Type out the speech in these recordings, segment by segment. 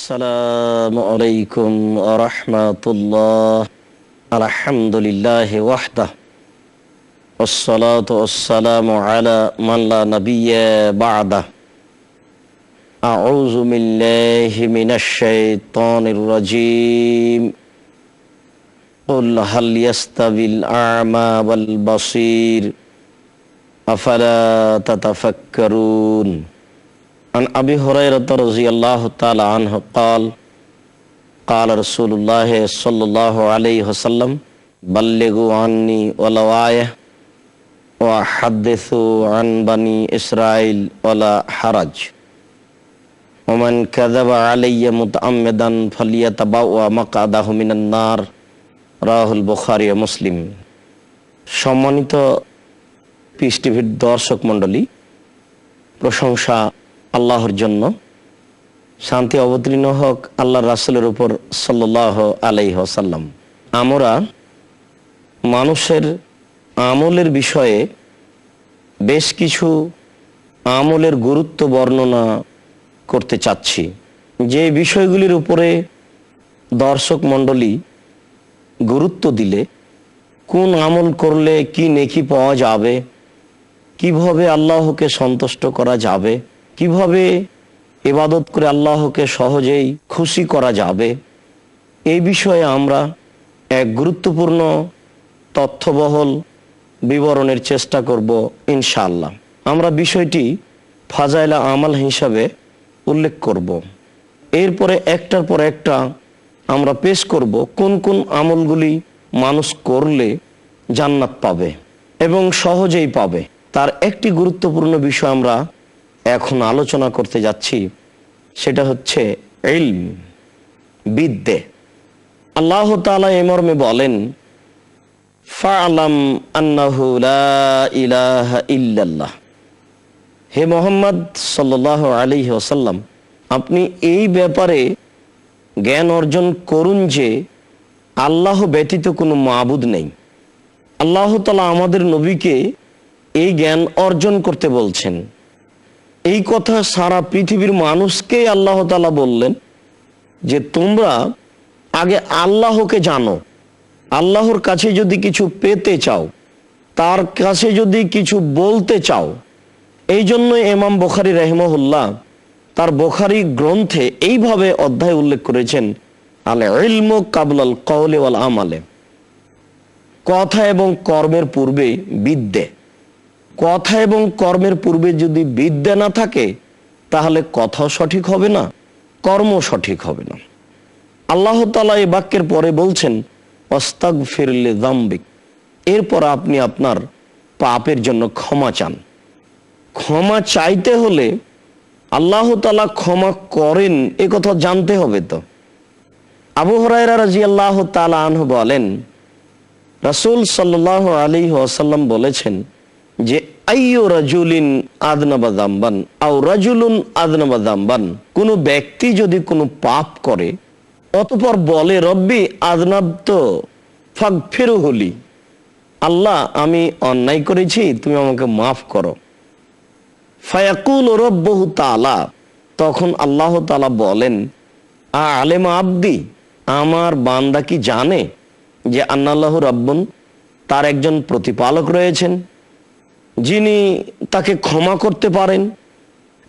السلام عليكم ورحمة الله الحمد لله وحده والصلاة والسلام على من لا نبي بعده أعوذ بالله من الشيطان الرجيم قل هل يستوي الأعمى والبصير أفلا تتفكرون عن أبي هريرة رضي الله تعالى عنه قال قال رسول الله صلى الله عليه وسلم بلغوا عني ولو آية وحدثوا عن بني إسرائيل ولا حرج ومن كذب علي متعمدا فليتبوأ مقعده من النار রাহুল বুখারি ও মুসলিম সম্মানিত পিস টিভির দর্শক মণ্ডলী প্রশংসা আল্লাহর জন্য। শান্তি অবতীর্ণ হোক আল্লাহ রাসুলের উপর সাল্লাহ আলাইহ সাল্লাম আমরা মানুষের আমলের বিষয়ে বেশ কিছু আমলের গুরুত্ব বর্ণনা করতে চাচ্ছি। যে বিষয়গুলির উপরে দর্শক মণ্ডলী গুরুত্ব দিলে, কোন আমল করলে কি নেকি পাওয়া যাবে, কীভাবে আল্লাহকে সন্তুষ্ট করা যাবে কীভাবে এবাদত করে আল্লাহকে সহজেই খুশি করা যাবে? এই বিষয়ে আমরা এক গুরুত্বপূর্ণ তথ্যবহল বিবরণের চেষ্টা করব ইনশাআল্লাহ। আমরা বিষয়টি ফাজাইলা আমাল হিসাবে উল্লেখ করব। এরপরে একটার পর একটা আমরা পেশ করব কোন কোন আমলগুলি মানুষ করলে জান্নাত পাবে এবং সহজেই পাবে। তার একটি গুরুত্বপূর্ণ বিষয় আমরা এখন আলোচনা করতে যাচ্ছি, সেটা হচ্ছে ইলম, বিদ্যে। আল্লাহ তাআলা এ মর্মে বলেন হে মোহাম্মদ সাল্লাল্লাহু আলাইহি ওয়াসাল্লাম, আপনি এই ব্যাপারে জ্ঞান অর্জন করুন যে আল্লাহ ব্যতীত কোনো মাবুদ নেই। আল্লাহ তালা আমাদের নবীকে এই জ্ঞান অর্জন করতে বলছেন। এই কথা সারা পৃথিবীর মানুষকে আল্লাহ তালা বললেন যে তোমরা আগে আল্লাহকে জানো। আল্লাহর কাছে যদি কিছু পেতে চাও, তার কাছে যদি কিছু বলতে চাও, এই জন্য এমাম বখারি রহমহুল্লাহ তার বোখারি গ্রন্থে এইভাবে অধ্যায় উল্লেখ করেছেন আলে ইলম কাবলাল কওলে আমালে। কথা এবং কর্মের পূর্বে বিদ্যে। কথা এবং কর্মের পূর্বে যদি বিদ্যা না থাকে, তাহলে কথাও সঠিক হবে না কর্ম সঠিক হবে না। আল্লাহ তালা এই বাক্যের পরে বলছেন অস্তাগ ফিরলে দাম্বিক এরপর আপনি আপনার পাপের জন্য ক্ষমা চান। ক্ষমা চাইতে হলে আল্লাহ তালা ক্ষমা করেন, এ কথা জানতে হবে তো। আবু হরাইরা রাজি আল্লাহ তালা আনহু বলেন, রাসুল সাল্লাহ আলী আসাল্লাম বলেছেন যে, আইয়ো রাজুলিন ব্যক্তি যদি কোনো পাপ করে, অতপর বলে, রব্বি, আদনাব তো ফাগ ফেরু হলি আল্লাহ, আমি অন্যায় করেছি, তুমি আমাকে মাফ করো। ফায়াকুল রব্বহু তালা তখন আল্লাহ তালা বলেন, আ আলেম আব্দি, আমার বান্দা কি জানে যে আন্নাল্লাহ রব্বন তার একজন প্রতিপালক রয়েছেন? যিনি তাকে ক্ষমা করতে পারেন,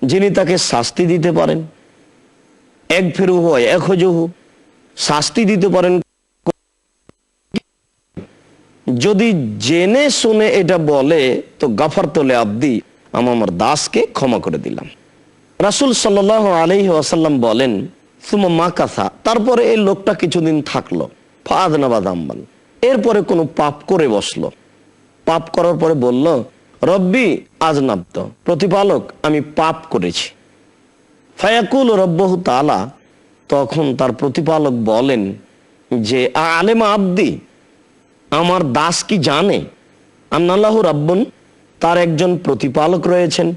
যিনি তাকে শাস্তি দিতে পারেন। এক ফেরু হয়, এক হজহু শাস্তি দিতে পারেন। যদি জেনে শুনে এটা বলে, তো গাফার তোলে আব্দি, আমি আমার দাসকে ক্ষমা করে দিলাম। রাসুল সাল্লাহ আলহি আসাল্লাম বলেন সুমা মা কাথা তারপরে এই লোকটা কিছুদিন থাকল ফাদ নাবাদ আম্বান এরপরে কোনো পাপ করে বসল। পাপ করার পরে বলল রব্বি আজনাব্দ প্রতিপালক, আমি পাপ করেছি। ফায়াকুল রব্বহু তালা তখন তার প্রতিপালক বলেন যে আলেমা আব্দি, আমার দাস কি জানে? আন্নাল্লাহ রাব্বন, তার একজন প্রতিপালক রয়েছেন।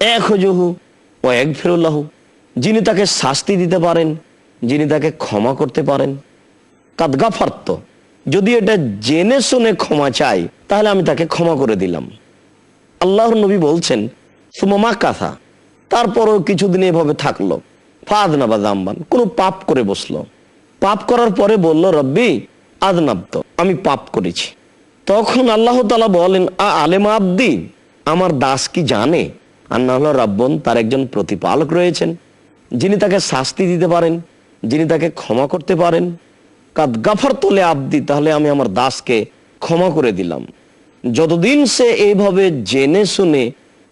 এক হজহু ও এক ফেরুল্লাহু যিনি তাকে শাস্তি দিতে পারেন, যিনি তাকে ক্ষমা করতে পারেন। কাদগাফার্ত যদি এটা জেনে শুনে ক্ষমা চাই, তাহলে আমি তাকে ক্ষমা করে দিলাম। আল্লাহর নবী বলছেন, সুমমা কাথা তারপরও কিছুদিন এভাবে থাকল। ফাদনা বা জাম্বান, কোনো পাপ করে বসল। পাপ করার পরে বলল, রব্বি আদনাব তো আমি পাপ করেছি। তখন আল্লাহ তালা বলেন, আ আলেম আব্দি, আমার দাস কি জানে? আর রাব্বন, তার একজন প্রতিপালক রয়েছেন, যিনি তাকে শাস্তি দিতে পারেন, যিনি তাকে ক্ষমা করতে পারেন। কাদ গাফার তোলে আব্দি, তাহলে আমি আমার দাসকে ক্ষমা করে দিলাম। যতদিন সে এইভাবে জেনে শুনে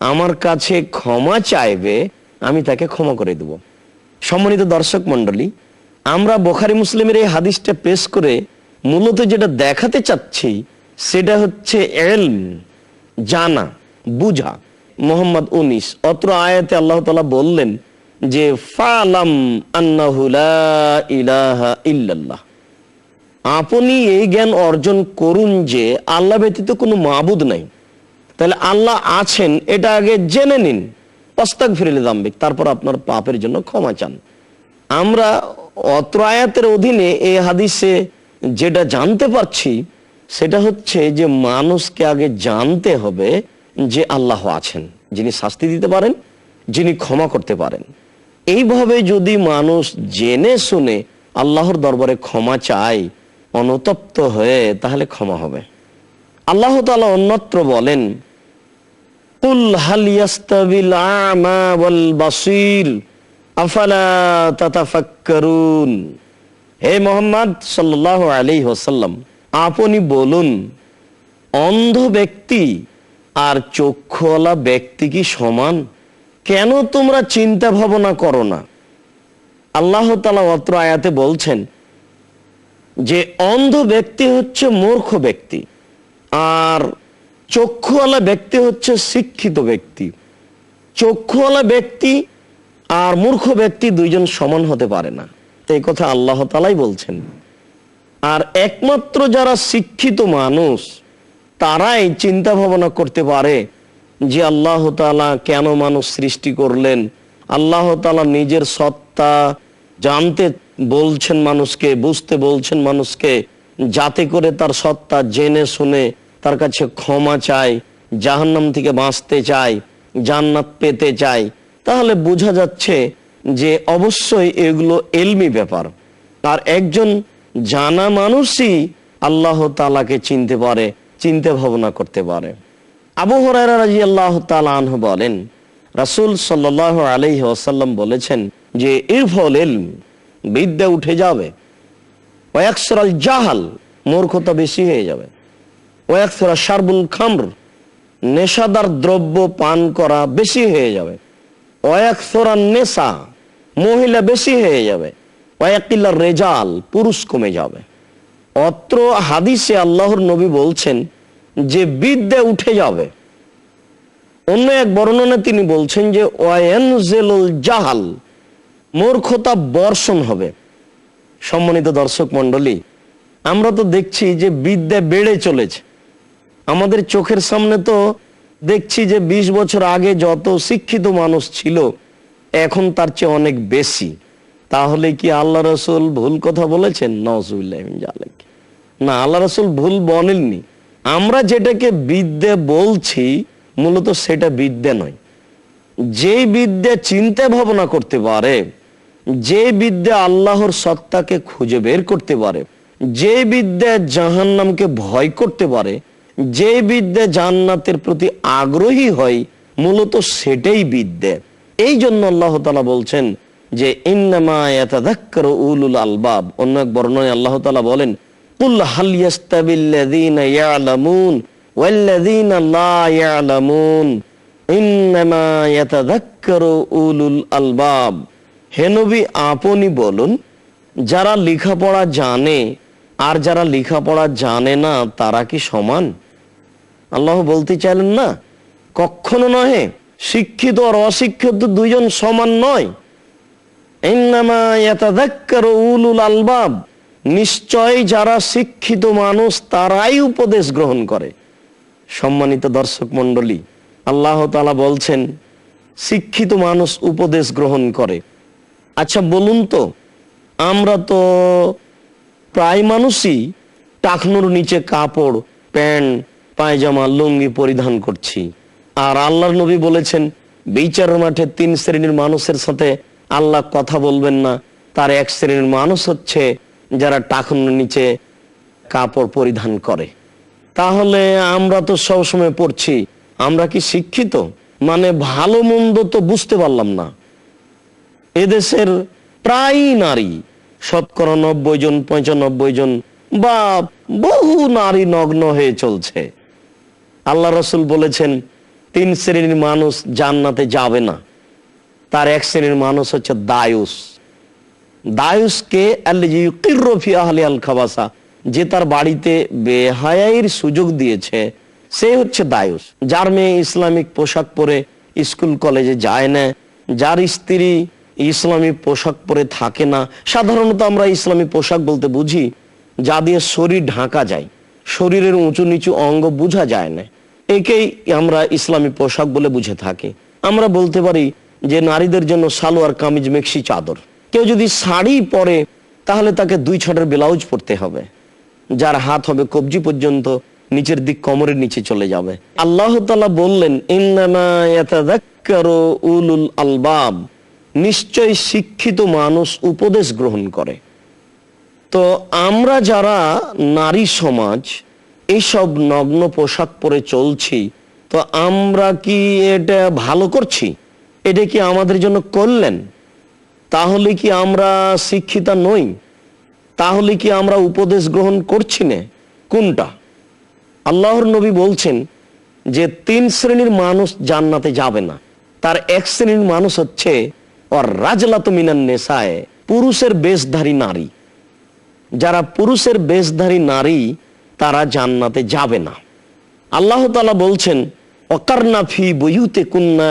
আমার কাছে ক্ষমা চাইবে, আমি তাকে ক্ষমা করে দেব। সম্মানিত দর্শক মন্ডলী আমরা বোখারি মুসলিমের এই হাদিসটা পেশ করে মূলত যেটা দেখাতে চাচ্ছি, সেটা হচ্ছে এলম, জানা, বুঝা। মোহাম্মদ উনিশ, অত্র আয়াতে আল্লাহ তালা বললেন যে, ফালাম আন্নাহু লা ইলাহা ইল্লাল্লাহ। আপনি এই জ্ঞান অর্জন করুন যে আল্লাহ ব্যতীত কোনো মাবুদ নাই। তাহলে আল্লাহ আছেন, এটা আগে জেনে নিন। অস্তাক ফিরিলে দাম্বিক তারপর আপনার পাপের জন্য ক্ষমা চান। আমরা অত্র আয়াতের অধীনে এই হাদিসে যেটা জানতে পারছি, সেটা হচ্ছে যে মানুষকে আগে জানতে হবে যে আল্লাহ আছেন, যিনি শাস্তি দিতে পারেন, যিনি ক্ষমা করতে পারেন। এইভাবে যদি মানুষ জেনে শুনে আল্লাহর দরবারে ক্ষমা চায় অনুতপ্ত হয়ে তাহলে ক্ষমা হবে। আল্লাহ তাআলা অন্যত্র বলেন হে মোহাম্মদ সাল্লাল্লাহু আলাইহি আপনি বলুন, অন্ধ ব্যক্তি আর চক্ষুওয়ালা ব্যক্তি কি সমান? কেন তোমরা চিন্তা ভাবনা করো না? আল্লাহ তালা অত্র আয়াতে বলছেন যে অন্ধ ব্যক্তি হচ্ছে মূর্খ ব্যক্তি, আর চক্ষুওয়ালা ব্যক্তি হচ্ছে শিক্ষিত ব্যক্তি। চক্ষুওয়ালা ব্যক্তি আর মূর্খ ব্যক্তি দুইজন সমান হতে পারে না। এই কথা আল্লাহ তালাই বলছেন। আর একমাত্র যারা শিক্ষিত মানুষ, তারাই চিন্তা ভাবনা করতে পারে যে আল্লাহ তালা কেন মানুষ সৃষ্টি করলেন। আল্লাহ তালা নিজের সত্তা জানতে বলছেন মানুষকে, বুঝতে বলছেন মানুষকে, যাতে করে তার সত্তা জেনে শুনে তার কাছে ক্ষমা চায়, জাহান্নাম থেকে বাঁচতে চায়, জান্নাত পেতে চায়। তাহলে বোঝা যাচ্ছে যে অবশ্যই এগুলো এলমি ব্যাপার। আর একজন জানা মানুষই আল্লাহ তালাকে চিনতে পারে, চিন্তা ভাবনা করতে পারে। আবু হরাইরা রাজি আল্লাহ আনহু বলেন, রাসুল সাল্লাহ আলহি ওয়াসাল্লাম বলেছেন যে ইরফল এলম। বিদ্যা উঠে যাবে। ওয়াকসরাল জাহাল মূর্খতা বেশি হয়ে যাবে। ওয়াকসরা শারবুল খামর নেশাদার দ্রব্য পান করা বেশি হয়ে যাবে। ওয়াকসরা নেশা মহিলা বেশি হয়ে যাবে। ওয়াকিল্লা রেজাল পুরুষ কমে যাবে। অত্র হাদিসে আল্লাহর নবী বলছেন যে বিদ্যা উঠে যাবে। অন্য এক বর্ণনা তিনি বলছেন যে ওয়ানজেলুল জাহাল মূর্খতা বর্ষণ হবে। সম্মানিত দর্শক মন্ডলী আমরা তো দেখছি যে বিদ্যা বেড়ে চলেছে। আমাদের চোখের সামনে তো দেখছি যে ২০ বছর আগে যত শিক্ষিত মানুষ ছিল, এখন তার চেয়ে অনেক বেশি। তাহলে কি আল্লাহ রসুল ভুল কথা বলেছেন? নজরুল্লাহ না, আল্লাহ রসুল ভুল বলেননি। আমরা যেটাকে বিদ্যা বলছি, মূলত সেটা বিদ্যা নয়। যেই বিদ্যা চিন্তা ভাবনা করতে পারে যে বিদ্যা আল্লাহর সত্তাকে খুঁজে বের করতে পারে, যে বিদ্যা জাহান্নামকে ভয় করতে পারে, যে বিদ্যা জান্নাতের প্রতি আগ্রহী হয়, মূলত সেটাই বিদ্যা। এই জন্য আল্লাহ তালা বলছেন যে উলুল আলবাব। অন্য এক আলবাব। হে নবী, আপনি বলুন, যারা লেখাপড়া জানে আর যারা লেখাপড়া জানে না, তারা কি সমান? আল্লাহ বলতে চাইলেন না, কখনো নহে, শিক্ষিত আর অশিক্ষিত দুইজন সমান নয়। আলবাব, নিশ্চয় যারা শিক্ষিত মানুষ, তারাই উপদেশ গ্রহণ করে। সম্মানিত দর্শক মন্ডলী আল্লাহ তাআলা বলছেন, শিক্ষিত মানুষ উপদেশ গ্রহণ করে। আচ্ছা বলুন তো, আমরা তো প্রায় মানুষই টাকনুর নিচে কাপড়, প্যান্ট, পায়জামা, লুঙ্গি পরিধান করছি। আর আল্লাহর নবী বলেছেন, বিচারের মাঠে তিন শ্রেণির মানুষের সাথে আল্লাহ কথা বলবেন না। তার এক শ্রেণির মানুষ হচ্ছে যারা টাকনুর নিচে কাপড় পরিধান করে। তাহলে আমরা তো সবসময় পড়ছি, আমরা কি শিক্ষিত? মানে ভালো মন্দ তো বুঝতে পারলাম না। এদেশের প্রায় নারী, শতকরা নব্বই জন, পঁচানব্বই জন বা বহু নারী নগ্ন হয়ে চলছে। আল্লাহ রসুল বলেছেন, তিন শ্রেণির মানুষ জান্নাতে যাবে না। তার এক শ্রেণির মানুষ হচ্ছে দায়ুস। দায়ুসকে খাবাসা, যে তার বাড়িতে বেহায়াইর সুযোগ দিয়েছে, সে হচ্ছে দায়ুস। যার মেয়ে ইসলামিক পোশাক পরে স্কুল কলেজে যায় না, যার স্ত্রী ইসলামী পোশাক পরে থাকে না। সাধারণত আমরা ইসলামী পোশাক বলতে বুঝি, যা দিয়ে শরীর ঢাকা যায়। শরীরের উঁচু নিচু অঙ্গ বোঝা যায় না। একেই আমরা ইসলামী পোশাক বলে বুঝে থাকি। আমরা বলতে পারি যে নারীদের জন্য সালোয়ার, কামিজ, মেক্সি চাদর। কেউ যদি শাড়ি পরে, তাহলে তাকে দুই ছটের ব্লাউজ পরতে হবে। যার হাত হবে কবজি পর্যন্ত, নিচের দিক কোমরের নিচে চলে যাবে। আল্লাহ বললেন আলবাব। নিশ্চয় শিক্ষিত মানুষ উপদেশ গ্রহণ করে। তো আমরা যারা নারী সমাজ এইসব নগ্ন পোশাক পরে চলছি, তো আমরা কি এটা ভালো করছি? এটা কি আমাদের জন্য করলেন? তাহলে কি আমরা শিক্ষিতা নই? তাহলে কি আমরা উপদেশ গ্রহণ করছি না? কোনটা? আল্লাহর নবী বলছেন যে তিন শ্রেণির মানুষ জান্নাতে যাবে না। তার এক শ্রেণির মানুষ হচ্ছে পুরুষের বেশধারী নারী। যারা পুরুষের বেশধারী নারী, তারা জান্নাতে যাবে না। আল্লাহ তালা বলছেন অকারনা ফি কুন্না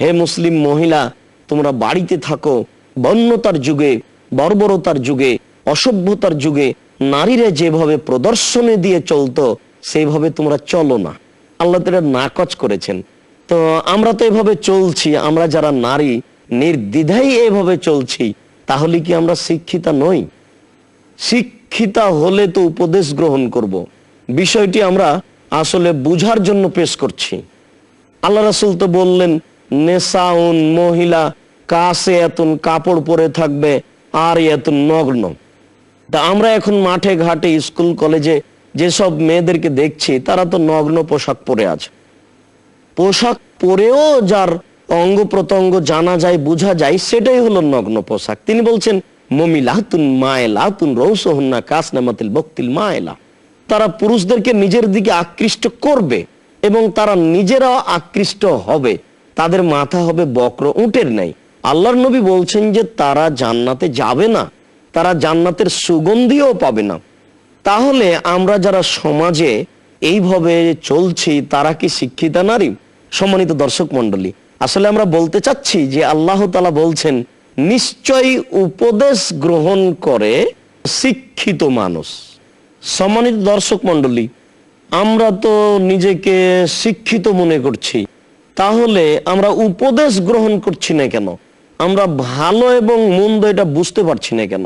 হে মুসলিম মহিলা, তোমরা বাড়িতে থাকো, বন্যতার যুগে, বর্বরতার যুগে, অসভ্যতার যুগে, নারীরা যেভাবে প্রদর্শনী দিয়ে চলতো সেইভাবে তোমরা চলো না। আল্লাহ তারা নাকচ করেছেন। তো আমরা তো এভাবে চলছি, আমরা যারা নারী নির্দ্বিধাই এভাবে চলছি, তাহলে কি আমরা শিক্ষিতা নই? শিক্ষিতা হলে তো উপদেশ গ্রহণ করব। বিষয়টি আমরা আসলে বুঝার জন্য পেশ করছি। আল্লাহ রাসুল তো বললেন নেশাউন মহিলা কাছে এতন কাপড় পরে থাকবে, আর এত নগ্ন। তা আমরা এখন মাঠে ঘাটে, স্কুল কলেজে যেসব মেয়েদেরকে দেখছি, তারা তো নগ্ন পোশাক পরে আছে। পোশাক পরেও যার অঙ্গ প্রত্যঙ্গ জানা যায়, বোঝা যায়, সেটাই হলো নগ্ন পোশাক। তিনি বলছেন, মমিলাতুন মায়লাতুন রৌসহন্না কাসনামাতিল বক্তিল মায়লা। তারা পুরুষদেরকে নিজের দিকে আকৃষ্ট করবে এবং তারা নিজেরাও আকৃষ্ট হবে। তাদের মাথা হবে বক্র, উটের নাই আল্লাহর নবী বলছেন যে, তারা জান্নাতে যাবে না। তারা জান্নাতের সুগন্ধিও পাবে না। তাহলে আমরা যারা সমাজে এইভাবে চলছি, তারা কি শিক্ষিতা নারী? সম্মানিত দর্শক মন্ডলী আসলে আমরা বলতে চাচ্ছি যে আল্লাহ তালা বলছেন, নিশ্চয়ই উপদেশ গ্রহণ করে শিক্ষিত মানুষ। সম্মানিত দর্শক মন্ডলী আমরা তো নিজেকে শিক্ষিত মনে করছি, তাহলে আমরা উপদেশ গ্রহণ করছি না কেন? আমরা ভালো এবং মন্দ এটা বুঝতে পারছি না কেন?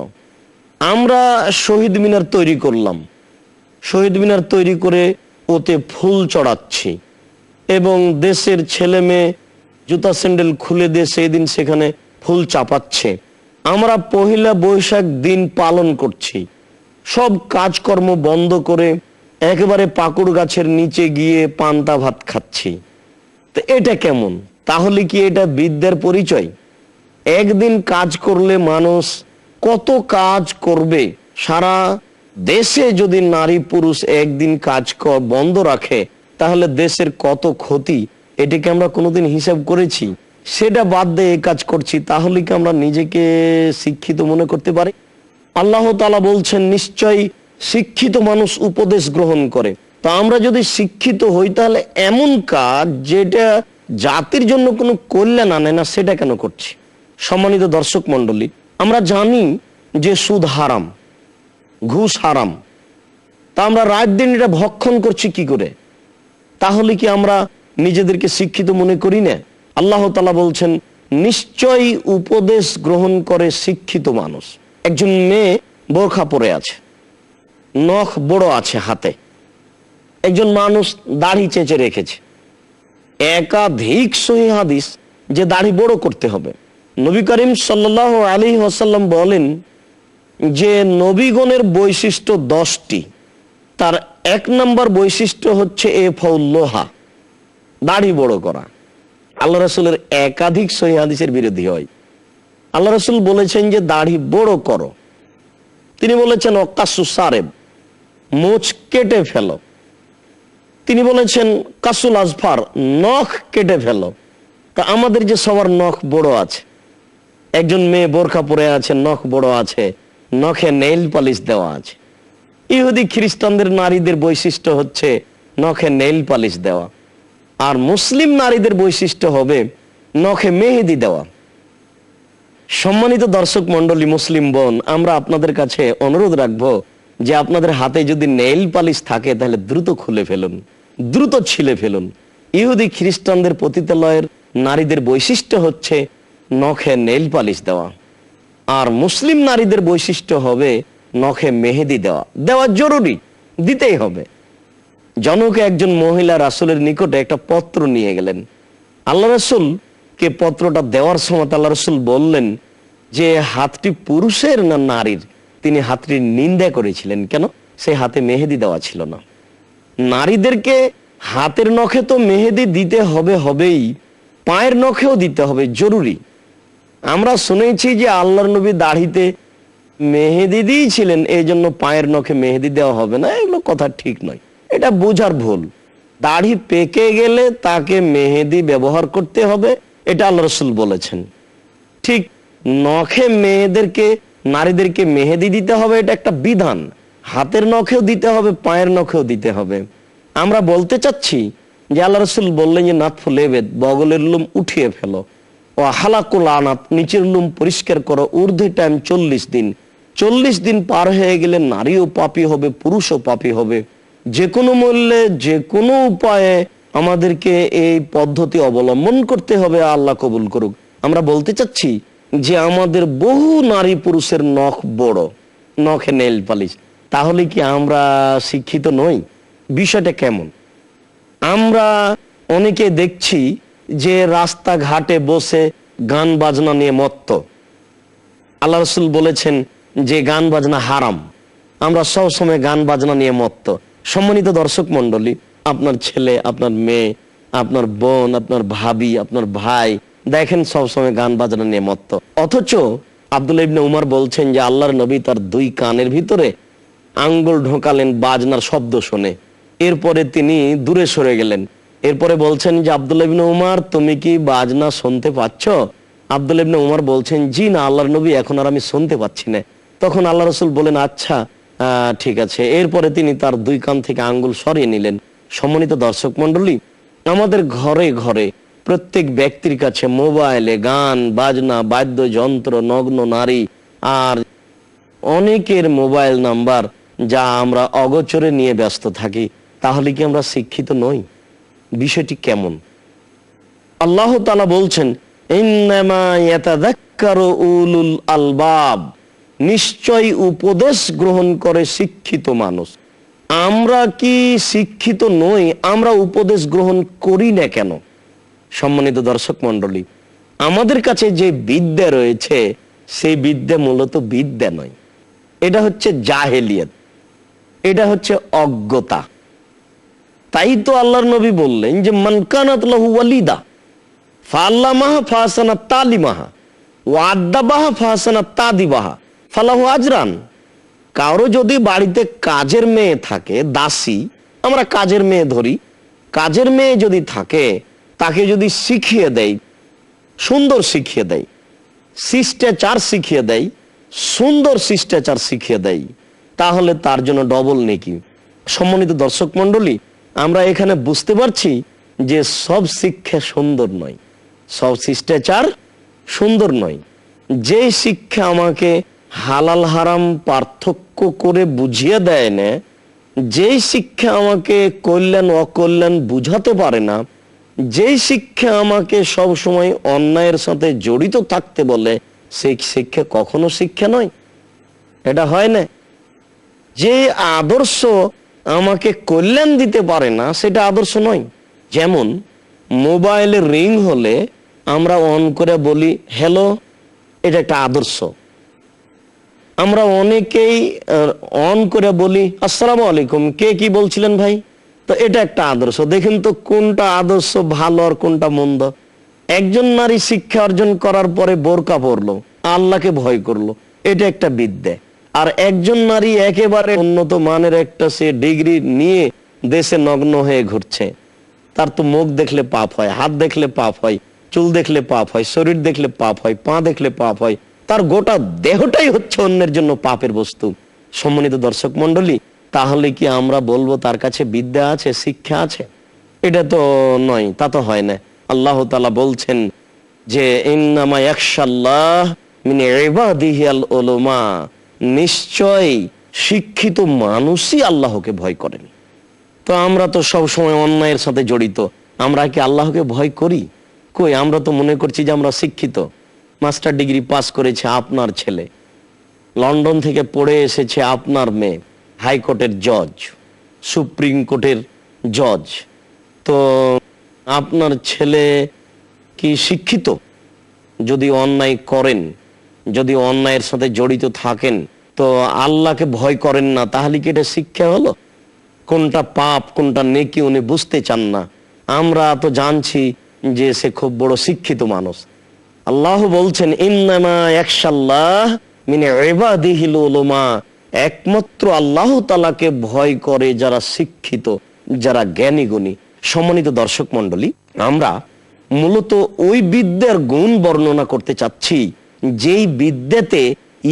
আমরা শহীদ মিনার তৈরি করলাম। শহীদ মিনার তৈরি করে ওতে ফুল চড়াচ্ছি। এবং দেশের ছেলে মেয়ে জুতা স্যান্ডেল খুলে দিয়ে সেই দিন সেখানে ফুল চাপাচ্ছে। আমরা পহিলা বৈশাখ দিন পালন করছি। সব কাজকর্ম বন্ধ করে একেবারে পাকুড় গাছের নিচে গিয়ে পান্তা ভাত খাচ্ছি। তো এটা কেমন? তাহলে কি এটা বিদ্যার পরিচয়? একদিন কাজ করলে মানুষ কত কাজ করবে? সারা দেশে যদি নারী পুরুষ একদিন কাজ বন্ধ রাখে তাহলে দেশের কত ক্ষতি? এটাকে আমরা কোনোদিন হিসাব করেছি? সেটা বাদ দিয়ে এই কাজ করছি, তাহলে কি আমরা নিজেকে শিক্ষিত মনে করতে পারি? আল্লাহ তালা বলছেন, নিশ্চয়ই শিক্ষিত মানুষ উপদেশ গ্রহণ করে। তা আমরা যদি শিক্ষিত হই, তাহলে এমন কাজ যেটা জাতির জন্য কোনো কল্যাণ আনে না, সেটা কেন করছি? সম্মানিত দর্শক মন্ডলী আমরা জানি যে সুদ হারাম, ঘুষ হারাম। তা আমরা রাত দিন এটা ভক্ষণ করছি কি করে? তাহলে কি আমরা নিজেদেরকে শিক্ষিত মনে করি না? আল্লাহ তালা বলছেন, নিশ্চয়ই উপদেশ গ্রহণ করে শিক্ষিত মানুষ। একজন মেয়ে বোরখা পরে আছে, নখ বড় আছে হাতে। একজন মানুষ দাড়ি চেঁচে রেখেছে। একাধিক সহি হাদিস যে দাড়ি বড় করতে হবে। নবী করিম সাল্লাহ আলী ওসাল্লাম বলেন যে নবীগণের বৈশিষ্ট্য দশটি। তার এক নম্বর বৈশিষ্ট্য হচ্ছে এ ফৌল্লোহা দাড়ি বড় করা। আল্লাহ রসুলের একাধিক সহি হাদিসের বিরোধী হয়। আল্লাহ রসুল বলেছেন যে দাড়ি বড় করো। তিনি বলেছেন, অকাসু সারেব, মোচ কেটে ফেলো। তিনি বলেছেন, কাসুল আজফার, নখ কেটে ফেলো। তা আমাদের যে সবার নখ বড় আছে। একজন মেয়ে বোরখা পরে আছে, নখ বড় আছে, নখে নেইল পালিশ দেওয়া আছে। ইহুদি খ্রিস্টানদের নারীদের বৈশিষ্ট্য হচ্ছে নখে নেইল পালিশ দেওয়া। আর মুসলিম নারীদের বৈশিষ্ট্য হবে নখে মেহেদি দেওয়া। সম্মানিত দর্শক মন্ডলী মুসলিম বোন, আমরা আপনাদের কাছে অনুরোধ রাখব যে আপনাদের হাতে যদি নেইল পালিশ থাকে, তাহলে দ্রুত খুলে ফেলুন, দ্রুত ছিলে ফেলুন। ইহুদি খ্রিস্টানদের পতিতালয়ের নারীদের বৈশিষ্ট্য হচ্ছে নখে নেইল পালিশ দেওয়া। আর মুসলিম নারীদের বৈশিষ্ট্য হবে নখে মেহেদি দেওয়া। দেওয়া জরুরি, দিতেই হবে। জনকে একজন মহিলা রাসুলের নিকটে একটা পত্র নিয়ে গেলেন। আল্লাহ রসুল কে পত্রটা দেওয়ার সময় আল্লাহ রসুল বললেন যে, হাতটি পুরুষের না নারীর? তিনি হাতটির নিন্দা করেছিলেন। কেন? সেই হাতে মেহেদি দেওয়া ছিল না। নারীদেরকে হাতের নখে তো মেহেদি দিতে হবে হবেই, পায়ের নখেও দিতে হবে, জরুরি। আমরা শুনেছি যে আল্লাহর নবী দাড়িতে মেহেদি দিয়েছিলেন এই জন্য পায়ের নখে মেহেদি দেওয়া হবে না, এগুলো কথা ঠিক নয়। এটা বোঝার ভুল। দাড়ি পেকে গেলে তাকে মেহেদি ব্যবহার করতে হবে, এটা আল্লাহ রসুল বলেছেন। ঠিক নখে মেয়েদেরকে, নারীদেরকে মেহেদি দিতে হবে, এটা একটা বিধান। হাতের নখেও দিতে হবে, পায়ের নখেও দিতে হবে। আমরা বলতে চাচ্ছি যে আল্লাহ রসুল বললেন যে নাথ লেবেদ বগলের লুম উঠিয়ে ফেলো। ও হালাকুল আনাত, নিচের লুম পরিষ্কার করো, ঊর্ধ্বে টাইম চল্লিশ দিন। চল্লিশ দিন পার হয়ে গেলে নারীও পাপি হবে, পুরুষও পাপি হবে। যে কোনো মূল্যে, যে কোনো উপায়ে আমাদেরকে এই পদ্ধতি অবলম্বন করতে হবে, আল্লাহ কবুল করুক। আমরা বলতে চাচ্ছি যে আমাদের বহু নারী পুরুষের নখ বড়, নখে নেল পালিশ। তাহলে কি আমরা শিক্ষিত নই? বিষয়টা কেমন? আমরা অনেকে দেখছি যে রাস্তাঘাটে বসে গান বাজনা নিয়ে মত্ত। আল্লাহ রসুল বলেছেন যে গান বাজনা হারাম, আমরা সব সময় গান বাজনা নিয়ে মত্ত। সম্মানিত দর্শক মন্ডলী আপনার ছেলে, আপনার মেয়ে, আপনার বোন, আপনার ভাবি, আপনার ভাই, দেখেন সব সময় গান বাজনা নিয়ে মত্ত। অথচ আব্দুল ইবনে উমার বলছেন যে, আল্লাহর নবী তার দুই কানের ভিতরে আঙ্গুল ঢোকালেন বাজনার শব্দ শুনে। এরপরে তিনি দূরে সরে গেলেন। এরপরে বলছেন যে, আব্দুল ইবনে উমার, তুমি কি বাজনা শুনতে পাচ্ছ? আব্দুল ইবনে উমার বলছেন, জি না, আল্লাহর নবী এখন আর আমি শুনতে পাচ্ছি না। তখন আল্লাহ রসুল বলেন আচ্ছা ঠিক আছে। এরপরে তিনি তার দুই কান থেকে আঙ্গুল সরিয়ে নিলেন। সম্মানিত দর্শক মন্ডলী আমাদের ঘরে ঘরে প্রত্যেক ব্যক্তির কাছে মোবাইলে গান, বাজনা, বাদ্যযন্ত্র, নগ্ন নারী আর অনেকের মোবাইল নাম্বার যা আমরা অগোচরে নিয়ে ব্যস্ত থাকি, তাহলে কি আমরা শিক্ষিত নই? বিষয়টি কেমন? আল্লাহ বলছেন, "ইন্নামা ইয়াতাযাক্কারু উলুল আলবাব। নিশ্চয় উপদেশ গ্রহণ করে শিক্ষিত মানুষ। আমরা কি শিক্ষিত নই? আমরা উপদেশ গ্রহণ করি না কেন? সম্মানিত দর্শক মন্ডলী আমাদের কাছে যে বিদ্যা রয়েছে, সেই বিদ্যা মূলত বিদ্যা নয়। এটা হচ্ছে জাহেলিয়ত। এটা হচ্ছে অজ্ঞতা। তাই তো আল্লাহর নবী বললেন যে মানকানাত লাহু ওয়ালিদা ফাল্লামাহা ফাহাসানা তালিমাহা ও ওয়াদ্দাবাহা ফাহাসানা তাদিবাহা। ফালাহু আজরান। কারও যদি বাড়িতে কাজের মেয়ে থাকে, দাসী, আমরা কাজের মেয়ে ধরি। কাজের মেয়ে যদি থাকে, তাকে যদি শিখিয়ে দেয় সুন্দর শিখিয়ে দেয় শিষ্টাচার শিখিয়ে দেয় সুন্দর শিষ্টাচার শিখিয়ে দেয় তাহলে তার জন্য ডবল নেকি। সম্মানিত দর্শক মন্ডলী আমরা এখানে বুঝতে পারছি যে সব শিক্ষা সুন্দর নয়, সব শিষ্টাচার সুন্দর নয়। যে শিক্ষা আমাকে হালাল হারাম পার্থক্য করে বুঝিয়ে দেয় না যে শিক্ষা আমাকে কল্যাণ, অকল্যাণ বুঝাতে পারে না যে শিক্ষা আমাকে সব সময় অন্যায়ের সাথে জড়িত থাকতে বলে, সেই শিক্ষা কখনো শিক্ষা নয়। এটা হয় না। যে আদর্শ আমাকে কল্যাণ দিতে পারে না, সেটা আদর্শ নয়। যেমন, মোবাইলে রিং হলে আমরা অন করে বলি, হ্যালো, এটা একটা আদর্শ। আমরা অনেকেই অন করে বলি, আসসালামু আলাইকুম, কে কি বলছিলেন ভাই? তো এটা একটা আদর্শ। দেখেন তো কোনটা আদর্শ ভালো আর কোনটা মন্দ। একজন নারী শিক্ষা অর্জন করার পরে বোরকা পরলো, আল্লাহকে ভয় করল, এটা একটা বিদ্যা। আর একজন নারী একেবারে উন্নত মানের একটা সে ডিগ্রি নিয়ে দেশে নগ্ন হয়ে ঘুরছে। তার তো মুখ দেখলে পাপ হয়, হাত দেখলে পাপ হয়, চুল দেখলে পাপ হয়, শরীর দেখলে পাপ হয়, পা দেখলে পাপ হয় তার গোটা দেহটাই হচ্ছে অন্যের জন্য পাপের বস্তু। সম্মানিত দর্শক মন্ডলী তাহলে কি আমরা বলব তার কাছে বিদ্যা আছে, শিক্ষা আছে? এটা তো নয়, তা তো হয় না। আল্লাহ তালা বলছেন যে নিশ্চয় শিক্ষিত মানুষই আল্লাহকে ভয় করেন। তো আমরা তো সব সময় অন্যায়ের সাথে জড়িত। আমরা কি আল্লাহকে ভয় করি? কই, আমরা তো মনে করছি যে আমরা শিক্ষিত। মাস্টার ডিগ্রি পাস করেছে আপনার ছেলে। লন্ডন থেকে পড়ে এসেছে আপনার মেয়ে, হাইকোর্টের জজ, সুপ্রিম কোর্টের জজ। তো আপনার ছেলে কি শিক্ষিত? যদি অন্যায় করেন, যদি অন্যায়ের সাথে জড়িত থাকেন, তো আল্লাহকে ভয় করেন না, তাহলে কি এটা শিক্ষা হলো? কোনটা পাপ, কোনটা নেকি উনি বুঝতে চান না। আমরা তো জানছি যে সে খুব বড় শিক্ষিত মানুষ। আল্লাহ বলছেন একমাত্র আল্লাহ তালাকে ভয় করে যারা শিক্ষিত, যারা জ্ঞানী গুণী সম্মানিত দর্শক মন্ডলী আমরা মূলত ওই বিদ্যার গুণ বর্ণনা করতে চাচ্ছি, যেই বিদ্যাতে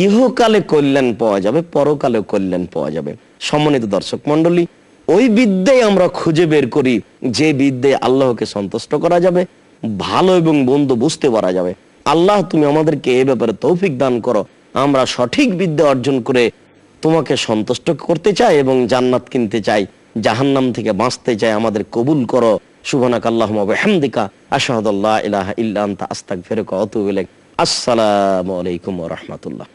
ইহকালে কল্যাণ পাওয়া যাবে, পরকালে কল্যাণ পাওয়া যাবে। সম্মানিত দর্শক মন্ডলী ওই বিদ্যায় আমরা খুঁজে বের করি, যে বিদ্যায় আল্লাহকে সন্তুষ্ট করা যাবে। ভালো এবং বন্ধু বুঝতে পারা যাবে। আল্লাহ, তুমি আমাদেরকে এ ব্যাপারে তৌফিক দান করো। আমরা সঠিক বিদ্যা অর্জন করে তোমাকে সন্তুষ্ট করতে চাই এবং জান্নাত কিনতে চাই। জাহান্নাম থেকে বাঁচতে চাই, আমাদের কবুল করো। সুবহানাক আল্লাহুম্মা বিহামদিকা, আশহাদু আল্লা আসসালামু আলাইকুম ওয়া রাহমাতুল্লাহ।